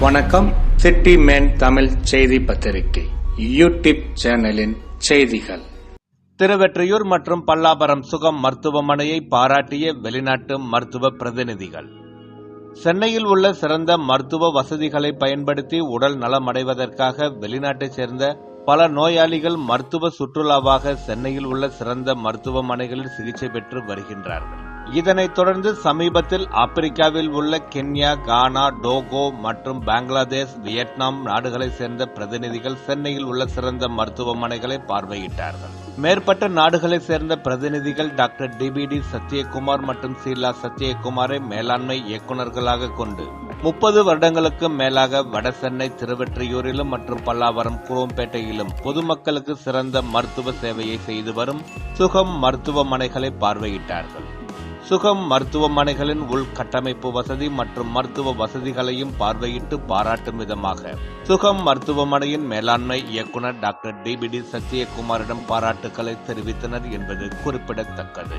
வணக்கம். City man Tamil செய்தி பத்திரிகை. யூடியூப் சேனலின் செய்திகள். திருவெற்றியூர் மற்றும் பல்லாபரம் சுகம் மருத்துவமனையை பாராட்டிய வெளிநாட்டு மருத்துவ பிரதிநிதிகள். சென்னையில் உள்ள சிறந்த மருத்துவ வசதிகளை பயன்படுத்தி உடல் நலமடைவதற்காக வெளிநாட்டைச் சேர்ந்த பல நோயாளிகள் மருத்துவ சுற்றுலாவாக சென்னையில் உள்ள சிறந்த மருத்துவமனைகளில் சிகிச்சை பெற்று வருகின்றார்கள். இதனைத் தொடர்ந்து சமீபத்தில் ஆப்பிரிக்காவில் உள்ள கென்யா கானா டோகோ மற்றும் பங்களாதேஷ் வியட்நாம் நாடுகளைச் சேர்ந்த பிரதிநிதிகள் சென்னையில் உள்ள சிறந்த மருத்துவமனைகளை பார்வையிட்டார்கள். மேற்பட்ட நாடுகளைச் சேர்ந்த பிரதிநிதிகள் டாக்டர் டிபிடி சத்யகுமார் மற்றும் சீலா சத்யகுமாரை மேலாண்மை இயக்குநர்களாக கொண்டு முப்பது வருடங்களுக்கு மேலாக வடசென்னை திருவெற்றியூரிலும் மற்றும் பல்லாவரம் குரோம்பேட்டையிலும் பொதுமக்களுக்கு சிறந்த மருத்துவ சேவையை செய்து வரும் சுகம் மருத்துவமனைகளை பார்வையிட்டார்கள். சுகம் மருத்துவமனைகளின் உள்கட்டமைப்பு வசதி மற்றும் மருத்துவ வசதிகளையும் பார்வையிட்டு பாராட்டும் விதமாக. சுகம் மருத்துவமனையின் மேலாண்மை இயக்குநர் டாக்டர் டிபிடி சத்யகுமாரிடம் பாராட்டுக்களை தெரிவித்தனர் என்பது குறிப்பிடத்தக்கது.